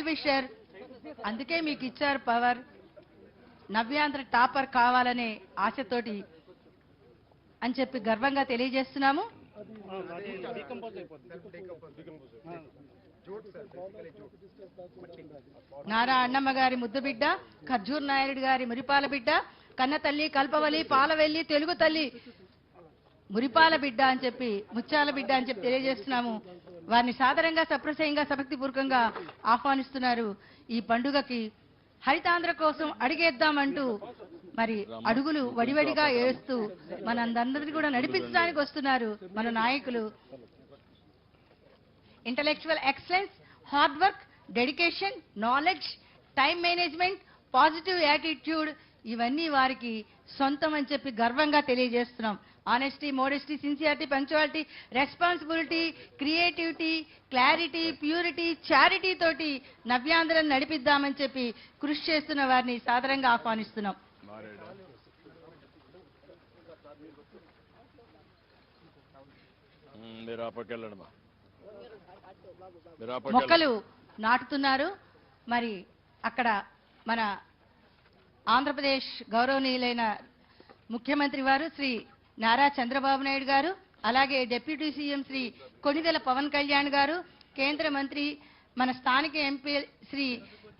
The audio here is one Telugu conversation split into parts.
Well wisher. అందుకే మీకు ఇచ్చారు పవర్. నవ్యాంధ్ర టాపర్ కావాలనే ఆశతోటి అని చెప్పి గర్వంగా తెలియజేస్తున్నాము. నారా అన్నమ్మ గారి ముద్దు బిడ్డ ఖర్జూర్ నాయుడు గారి మురిపాల బిడ్డ కన్న తల్లి కల్పవలి పాలవెల్లి తెలుగు తల్లి మురిపాల బిడ్డ అని చెప్పి ముత్యాల బిడ్డ అని చెప్పి తెలియజేస్తున్నాము. వారిని సాదరంగా సప్రశయంగా సభక్తిపూర్వకంగా ఆహ్వానిస్తున్నారు. ఈ పండుగకి హరితాంధ్ర కోసం అడిగేద్దామంటూ మరి అడుగులు వడివడిగా వేస్తూ మనందరినీ కూడా నడిపించడానికి వస్తున్నారు మన నాయకులు. Intellectual excellence hard work dedication knowledge time management positive attitude ఇవన్నీ వారికి సొంతం అని చెప్పి గర్వంగా తెలియజేస్తున్నాం. Honesty modesty sincerity punctuality responsibility creativity clarity purity charity తోటి నవ్యాంధ్రం నడిపిద్దామని చెప్పి కృషి చేస్తున్న వారిని సాదరంగా ఆహ్వానిస్తున్నాం. మొక్కలు నాటుతున్నారు. మరి అక్కడ మన ఆంధ్రప్రదేశ్ గౌరవనీయులైన ముఖ్యమంత్రి వారు శ్రీ నారా చంద్రబాబు నాయుడు గారు అలాగే డిప్యూటీ సీఎం శ్రీ కొణిదెల పవన్ కళ్యాణ్ గారు కేంద్ర మంత్రి మన స్థానిక ఎంపీ శ్రీ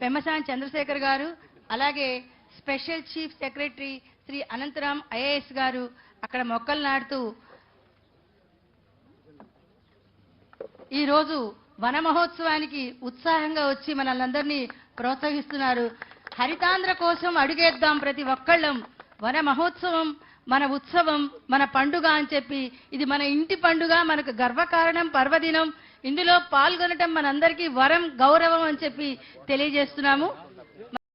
పెమ్మసాని చంద్రశేఖర్ గారు అలాగే special chief secretary Shri Anantharam IAS గారు అక్కడ మొక్కలు నాటుతూ ఈ రోజు వన మహోత్సవానికి ఉత్సాహంగా వచ్చి మనల్ని ప్రోత్సహిస్తున్నారు. హరితాంధ్ర కోసం అడుగేద్దాం ప్రతి ఒక్కళ్ళం. వన మహోత్సవం మన ఉత్సవం మన పండుగ అని చెప్పి ఇది మన ఇంటి పండుగ మనకు గర్వకారణం పర్వదినం. ఇందులో పాల్గొనటం మనందరికీ వరం గౌరవం అని చెప్పి తెలియజేస్తున్నాము.